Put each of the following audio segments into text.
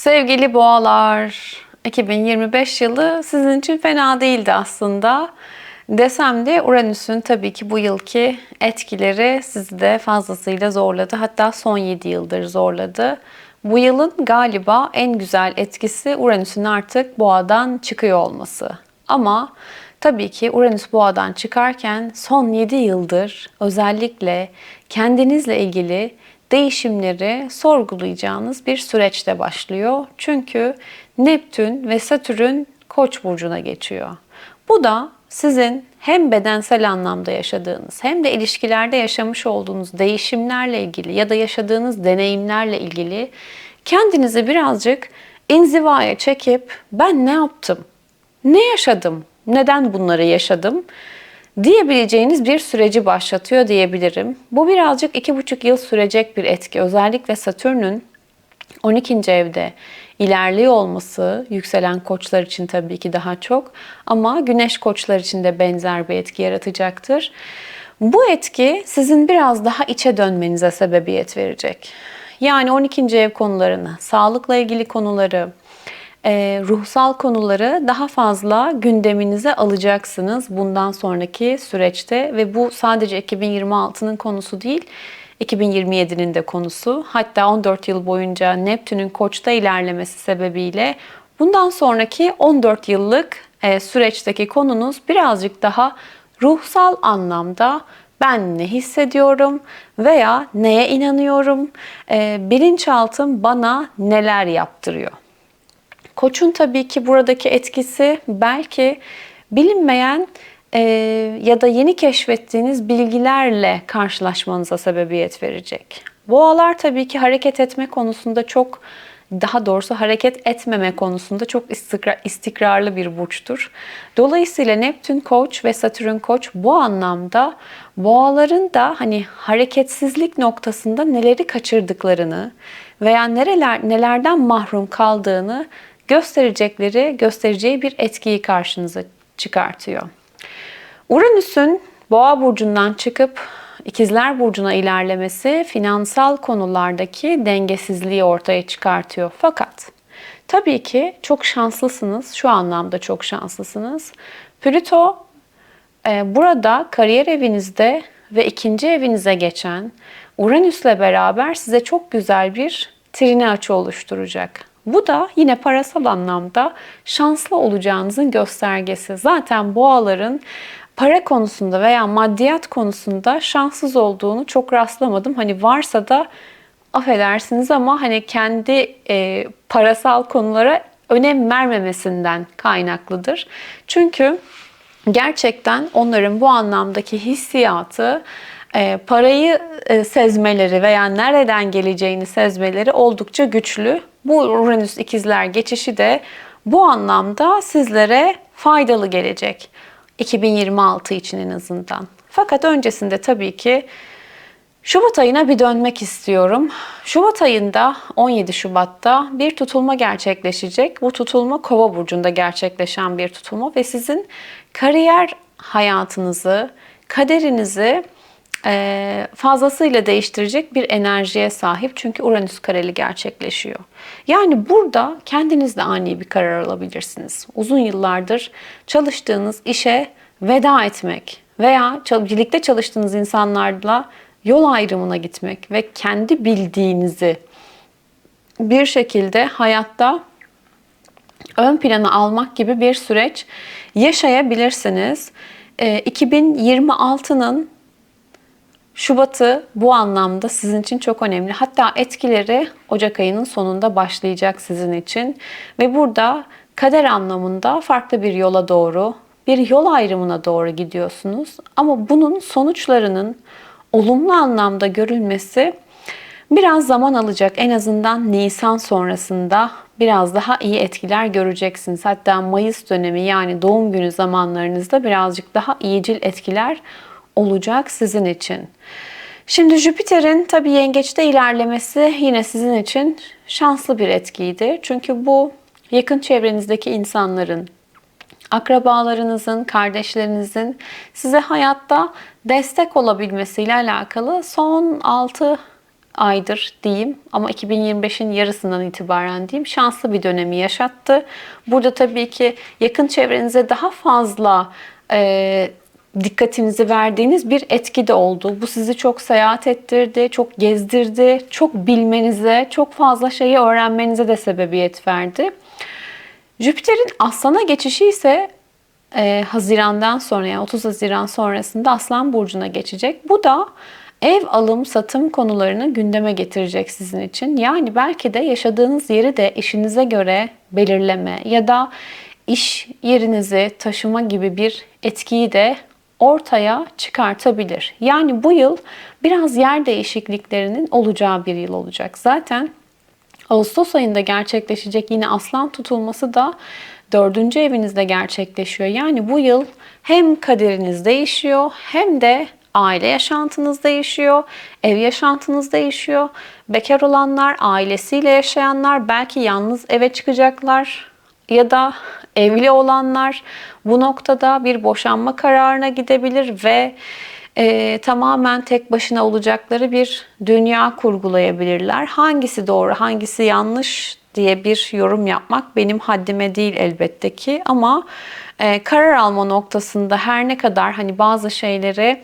Sevgili boğalar, 2025 yılı sizin için fena değildi aslında. Desem de Uranüs'ün tabii ki bu yılki etkileri sizi de fazlasıyla zorladı. Hatta son 7 yıldır zorladı. Bu yılın galiba en güzel etkisi Uranüs'ün artık boğadan çıkıyor olması. Ama tabii ki Uranüs boğadan çıkarken son 7 yıldır özellikle kendinizle ilgili değişimleri sorgulayacağınız bir süreçte başlıyor. Çünkü Neptün ve Satürn Koç burcuna geçiyor. Bu da sizin hem bedensel anlamda yaşadığınız hem de ilişkilerde yaşamış olduğunuz değişimlerle ilgili ya da yaşadığınız deneyimlerle ilgili kendinizi birazcık inzivaya çekip ben ne yaptım? Ne yaşadım? Neden bunları yaşadım? Diyebileceğiniz bir süreci başlatıyor diyebilirim. Bu birazcık iki buçuk yıl sürecek bir etki. Özellikle Satürn'ün 12. evde ilerliyor olması yükselen koçlar için tabii ki daha çok ama güneş koçlar için de benzer bir etki yaratacaktır. Bu etki sizin biraz daha içe dönmenize sebebiyet verecek. Yani 12. ev konularını, sağlıkla ilgili konuları, ruhsal konuları daha fazla gündeminize alacaksınız bundan sonraki süreçte ve bu sadece 2026'nın konusu değil 2027'nin de konusu. Hatta 14 yıl boyunca Neptün'ün Koç'ta ilerlemesi sebebiyle bundan sonraki 14 yıllık e, süreçteki konunuz birazcık daha ruhsal anlamda ben ne hissediyorum veya neye inanıyorum, e, bilinçaltım bana neler yaptırıyor. Koç'un tabii ki buradaki etkisi belki bilinmeyen e, ya da yeni keşfettiğiniz bilgilerle karşılaşmanıza sebebiyet verecek. Boğalar tabii ki hareket etme konusunda çok daha doğrusu hareket etmeme konusunda çok istikrar, istikrarlı bir burçtur. Dolayısıyla Neptün Koç ve Satürn Koç bu anlamda boğaların da hani hareketsizlik noktasında neleri kaçırdıklarını veya nereler nelerden mahrum kaldığını gösterecekleri, göstereceği bir etkiyi karşınıza çıkartıyor. Uranüs'ün Boğa burcundan çıkıp İkizler burcuna ilerlemesi finansal konulardaki dengesizliği ortaya çıkartıyor. Fakat tabii ki çok şanslısınız. Şu anlamda çok şanslısınız. Plüto e, burada kariyer evinizde ve ikinci evinize geçen Uranüs'le beraber size çok güzel bir trine açı oluşturacak. Bu da yine parasal anlamda şanslı olacağınızın göstergesi. Zaten boğaların para konusunda veya maddiyat konusunda şanssız olduğunu çok rastlamadım. Hani varsa da affedersiniz ama hani kendi e, parasal konulara önem vermemesinden kaynaklıdır. Çünkü gerçekten onların bu anlamdaki hissiyatı e, parayı e, sezmeleri veya nereden geleceğini sezmeleri oldukça güçlü. Bu Uranüs ikizler geçişi de bu anlamda sizlere faydalı gelecek. 2026 için en azından. Fakat öncesinde tabii ki Şubat ayına bir dönmek istiyorum. Şubat ayında 17 Şubat'ta bir tutulma gerçekleşecek. Bu tutulma Kova burcunda gerçekleşen bir tutulma ve sizin kariyer hayatınızı, kaderinizi fazlasıyla değiştirecek bir enerjiye sahip. Çünkü Uranüs kareli gerçekleşiyor. Yani burada kendiniz de ani bir karar alabilirsiniz. Uzun yıllardır çalıştığınız işe veda etmek veya birlikte çalıştığınız insanlarla yol ayrımına gitmek ve kendi bildiğinizi bir şekilde hayatta ön plana almak gibi bir süreç yaşayabilirsiniz. 2026'nın Şubat'ı bu anlamda sizin için çok önemli. Hatta etkileri Ocak ayının sonunda başlayacak sizin için. Ve burada kader anlamında farklı bir yola doğru, bir yol ayrımına doğru gidiyorsunuz. Ama bunun sonuçlarının olumlu anlamda görülmesi biraz zaman alacak. En azından Nisan sonrasında biraz daha iyi etkiler göreceksiniz. Hatta Mayıs dönemi yani doğum günü zamanlarınızda birazcık daha iyicil etkiler olacak sizin için. Şimdi Jüpiter'in tabii yengeçte ilerlemesi yine sizin için şanslı bir etkiydi. Çünkü bu yakın çevrenizdeki insanların, akrabalarınızın, kardeşlerinizin size hayatta destek olabilmesiyle alakalı son 6 aydır diyeyim ama 2025'in yarısından itibaren diyeyim şanslı bir dönemi yaşattı. Burada tabii ki yakın çevrenize daha fazla e, dikkatinizi verdiğiniz bir etki de oldu. Bu sizi çok seyahat ettirdi, çok gezdirdi, çok bilmenize, çok fazla şeyi öğrenmenize de sebebiyet verdi. Jüpiter'in Aslan'a geçişi ise e, Haziran'dan sonra yani 30 Haziran sonrasında Aslan Burcu'na geçecek. Bu da ev alım satım konularını gündeme getirecek sizin için. Yani belki de yaşadığınız yeri de işinize göre belirleme ya da iş yerinizi taşıma gibi bir etkiyi de ortaya çıkartabilir. Yani bu yıl biraz yer değişikliklerinin olacağı bir yıl olacak. Zaten Ağustos ayında gerçekleşecek yine aslan tutulması da dördüncü evinizde gerçekleşiyor. Yani bu yıl hem kaderiniz değişiyor hem de aile yaşantınız değişiyor, ev yaşantınız değişiyor. Bekar olanlar, ailesiyle yaşayanlar belki yalnız eve çıkacaklar ya da evli olanlar bu noktada bir boşanma kararına gidebilir ve e, tamamen tek başına olacakları bir dünya kurgulayabilirler. Hangisi doğru, hangisi yanlış diye bir yorum yapmak benim haddime değil elbette ki ama e, karar alma noktasında her ne kadar hani bazı şeyleri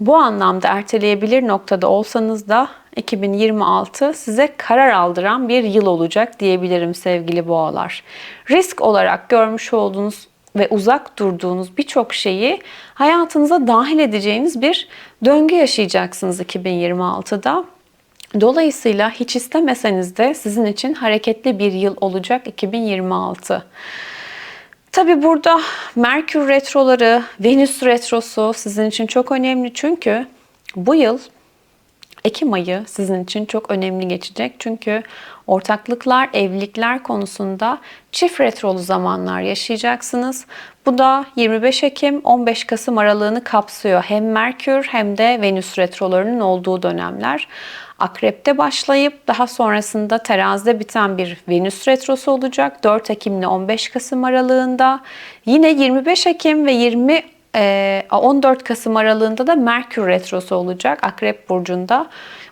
bu anlamda erteleyebilir noktada olsanız da 2026 size karar aldıran bir yıl olacak diyebilirim sevgili boğalar. Risk olarak görmüş olduğunuz ve uzak durduğunuz birçok şeyi hayatınıza dahil edeceğiniz bir döngü yaşayacaksınız 2026'da. Dolayısıyla hiç istemeseniz de sizin için hareketli bir yıl olacak 2026. Tabi burada Merkür retroları, Venüs retrosu sizin için çok önemli çünkü bu yıl Ekim ayı sizin için çok önemli geçecek. Çünkü ortaklıklar, evlilikler konusunda çift retrolu zamanlar yaşayacaksınız. Bu da 25 Ekim 15 Kasım aralığını kapsıyor. Hem Merkür hem de Venüs retrolarının olduğu dönemler. Akrep'te başlayıp daha sonrasında terazide biten bir Venüs retrosu olacak. 4 Ekim ile 15 Kasım aralığında. Yine 25 Ekim ve 20 14 ee, Kasım aralığında da Merkür Retrosu olacak Akrep Burcu'nda.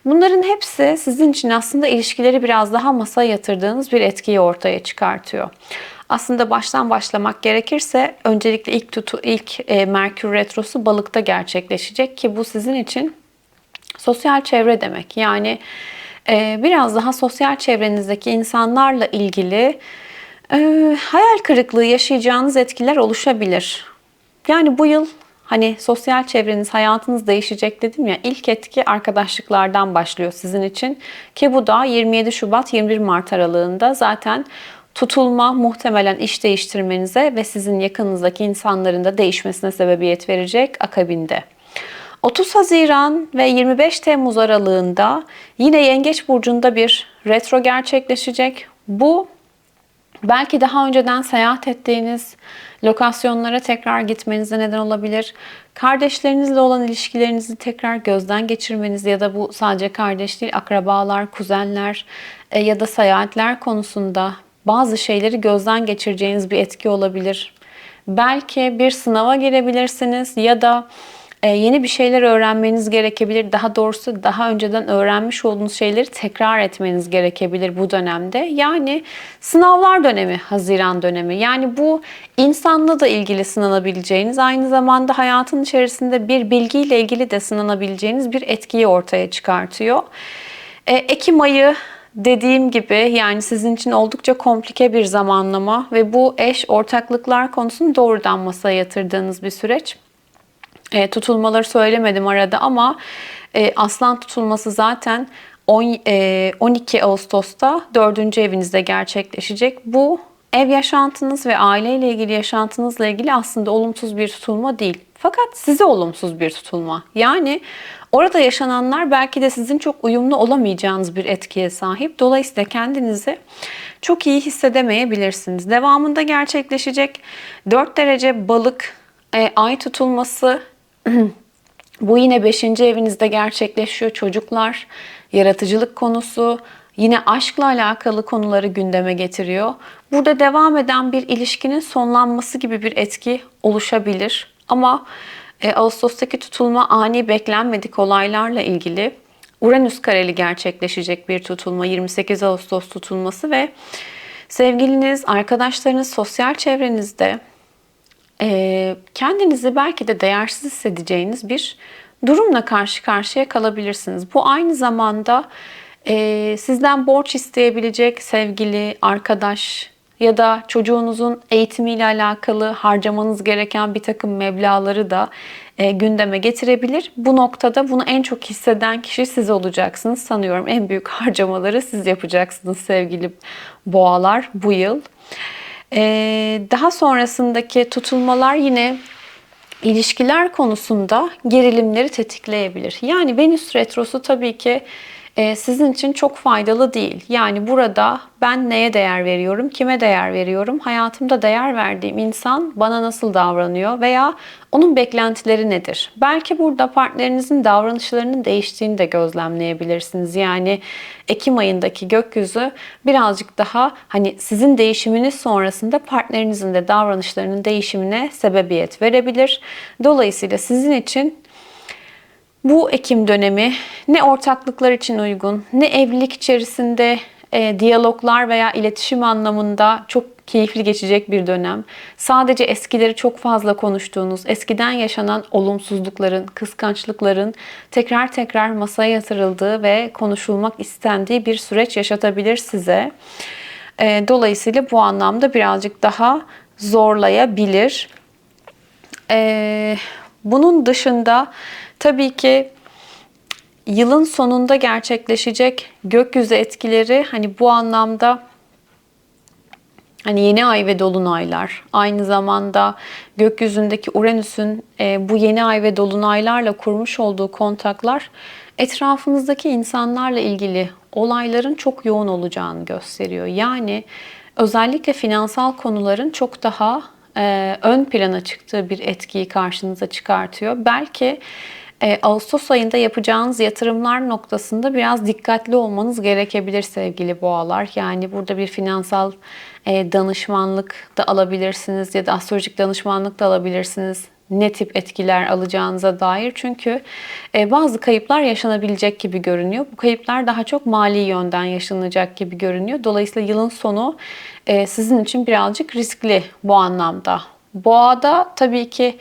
Bunların hepsi sizin için aslında ilişkileri biraz daha masaya yatırdığınız bir etkiyi ortaya çıkartıyor. Aslında baştan başlamak gerekirse öncelikle ilk tutu ilk e, Merkür retrosu balıkta gerçekleşecek ki bu sizin için sosyal çevre demek. Yani e, biraz daha sosyal çevrenizdeki insanlarla ilgili e, hayal kırıklığı yaşayacağınız etkiler oluşabilir. Yani bu yıl hani sosyal çevreniz, hayatınız değişecek dedim ya ilk etki arkadaşlıklardan başlıyor sizin için. Ki bu da 27 Şubat 21 Mart aralığında zaten tutulma muhtemelen iş değiştirmenize ve sizin yakınınızdaki insanların da değişmesine sebebiyet verecek akabinde. 30 Haziran ve 25 Temmuz aralığında yine Yengeç burcunda bir retro gerçekleşecek. Bu belki daha önceden seyahat ettiğiniz lokasyonlara tekrar gitmenize neden olabilir. Kardeşlerinizle olan ilişkilerinizi tekrar gözden geçirmeniz ya da bu sadece kardeş değil akrabalar, kuzenler e, ya da seyahatler konusunda bazı şeyleri gözden geçireceğiniz bir etki olabilir. Belki bir sınava girebilirsiniz ya da e, yeni bir şeyler öğrenmeniz gerekebilir. Daha doğrusu daha önceden öğrenmiş olduğunuz şeyleri tekrar etmeniz gerekebilir bu dönemde. Yani sınavlar dönemi, Haziran dönemi. Yani bu insanla da ilgili sınanabileceğiniz, aynı zamanda hayatın içerisinde bir bilgiyle ilgili de sınanabileceğiniz bir etkiyi ortaya çıkartıyor. E, Ekim ayı dediğim gibi yani sizin için oldukça komplike bir zamanlama ve bu eş ortaklıklar konusunu doğrudan masaya yatırdığınız bir süreç. E, tutulmaları söylemedim arada ama e, aslan tutulması zaten 10, e, 12 Ağustos'ta 4. evinizde gerçekleşecek. Bu ev yaşantınız ve aileyle ilgili yaşantınızla ilgili aslında olumsuz bir tutulma değil. Fakat size olumsuz bir tutulma. Yani orada yaşananlar belki de sizin çok uyumlu olamayacağınız bir etkiye sahip. Dolayısıyla kendinizi çok iyi hissedemeyebilirsiniz. Devamında gerçekleşecek 4 derece balık e, ay tutulması Bu yine 5. evinizde gerçekleşiyor çocuklar, yaratıcılık konusu, yine aşkla alakalı konuları gündeme getiriyor. Burada devam eden bir ilişkinin sonlanması gibi bir etki oluşabilir. Ama e, Ağustos'taki tutulma ani beklenmedik olaylarla ilgili. Uranüs kareli gerçekleşecek bir tutulma 28 Ağustos tutulması ve sevgiliniz, arkadaşlarınız, sosyal çevrenizde e, kendinizi belki de değersiz hissedeceğiniz bir durumla karşı karşıya kalabilirsiniz. Bu aynı zamanda e, sizden borç isteyebilecek sevgili, arkadaş ya da çocuğunuzun eğitimiyle alakalı harcamanız gereken bir takım meblaları da e, gündeme getirebilir. Bu noktada bunu en çok hisseden kişi siz olacaksınız. Sanıyorum en büyük harcamaları siz yapacaksınız sevgili boğalar bu yıl. E, daha sonrasındaki tutulmalar yine ilişkiler konusunda gerilimleri tetikleyebilir. Yani Venüs retrosu tabii ki sizin için çok faydalı değil. Yani burada ben neye değer veriyorum, kime değer veriyorum, hayatımda değer verdiğim insan bana nasıl davranıyor veya onun beklentileri nedir? Belki burada partnerinizin davranışlarının değiştiğini de gözlemleyebilirsiniz. Yani Ekim ayındaki gökyüzü birazcık daha hani sizin değişiminiz sonrasında partnerinizin de davranışlarının değişimine sebebiyet verebilir. Dolayısıyla sizin için bu Ekim dönemi ne ortaklıklar için uygun, ne evlilik içerisinde e, diyaloglar veya iletişim anlamında çok keyifli geçecek bir dönem. Sadece eskileri çok fazla konuştuğunuz, eskiden yaşanan olumsuzlukların, kıskançlıkların tekrar tekrar masaya yatırıldığı ve konuşulmak istendiği bir süreç yaşatabilir size. E, dolayısıyla bu anlamda birazcık daha zorlayabilir. E, bunun dışında Tabii ki yılın sonunda gerçekleşecek gökyüzü etkileri hani bu anlamda hani yeni ay ve dolunaylar aynı zamanda gökyüzündeki Uranüs'ün e, bu yeni ay ve dolunaylarla kurmuş olduğu kontaklar etrafınızdaki insanlarla ilgili olayların çok yoğun olacağını gösteriyor. Yani özellikle finansal konuların çok daha e, ön plana çıktığı bir etkiyi karşınıza çıkartıyor. Belki e, Ağustos ayında yapacağınız yatırımlar noktasında biraz dikkatli olmanız gerekebilir sevgili boğalar. Yani burada bir finansal e, danışmanlık da alabilirsiniz ya da astrolojik danışmanlık da alabilirsiniz. Ne tip etkiler alacağınıza dair. Çünkü e, bazı kayıplar yaşanabilecek gibi görünüyor. Bu kayıplar daha çok mali yönden yaşanacak gibi görünüyor. Dolayısıyla yılın sonu sizin için birazcık riskli bu anlamda. Boğada tabii ki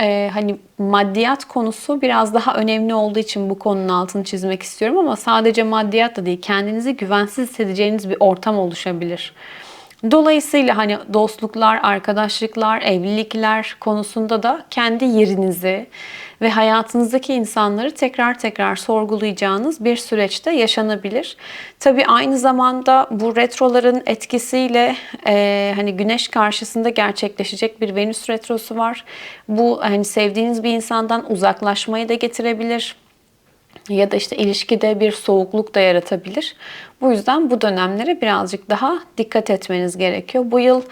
e, hani maddiyat konusu biraz daha önemli olduğu için bu konunun altını çizmek istiyorum ama sadece maddiyat da değil kendinizi güvensiz hissedeceğiniz bir ortam oluşabilir. Dolayısıyla hani dostluklar, arkadaşlıklar, evlilikler konusunda da kendi yerinizi ve hayatınızdaki insanları tekrar tekrar sorgulayacağınız bir süreçte yaşanabilir. Tabii aynı zamanda bu retroların etkisiyle e, hani güneş karşısında gerçekleşecek bir Venüs retrosu var. Bu hani sevdiğiniz bir insandan uzaklaşmayı da getirebilir ya da işte ilişkide bir soğukluk da yaratabilir. Bu yüzden bu dönemlere birazcık daha dikkat etmeniz gerekiyor. Bu yıl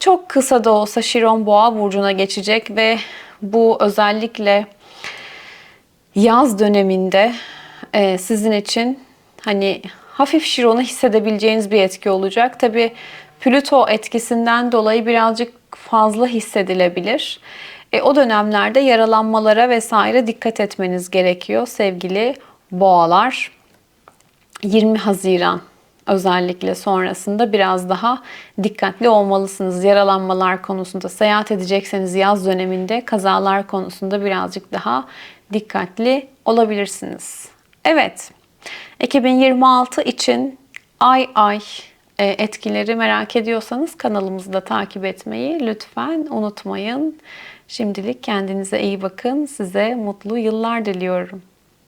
çok kısa da olsa Şiron Boğa burcuna geçecek ve bu özellikle yaz döneminde e, sizin için hani hafif Şiron'u hissedebileceğiniz bir etki olacak. Tabi Plüto etkisinden dolayı birazcık fazla hissedilebilir. E, o dönemlerde yaralanmalara vesaire dikkat etmeniz gerekiyor sevgili boğalar. 20 Haziran özellikle sonrasında biraz daha dikkatli olmalısınız. Yaralanmalar konusunda seyahat edecekseniz yaz döneminde kazalar konusunda birazcık daha dikkatli olabilirsiniz. Evet. 2026 için ay ay e, etkileri merak ediyorsanız kanalımızı da takip etmeyi lütfen unutmayın. Şimdilik kendinize iyi bakın. Size mutlu yıllar diliyorum.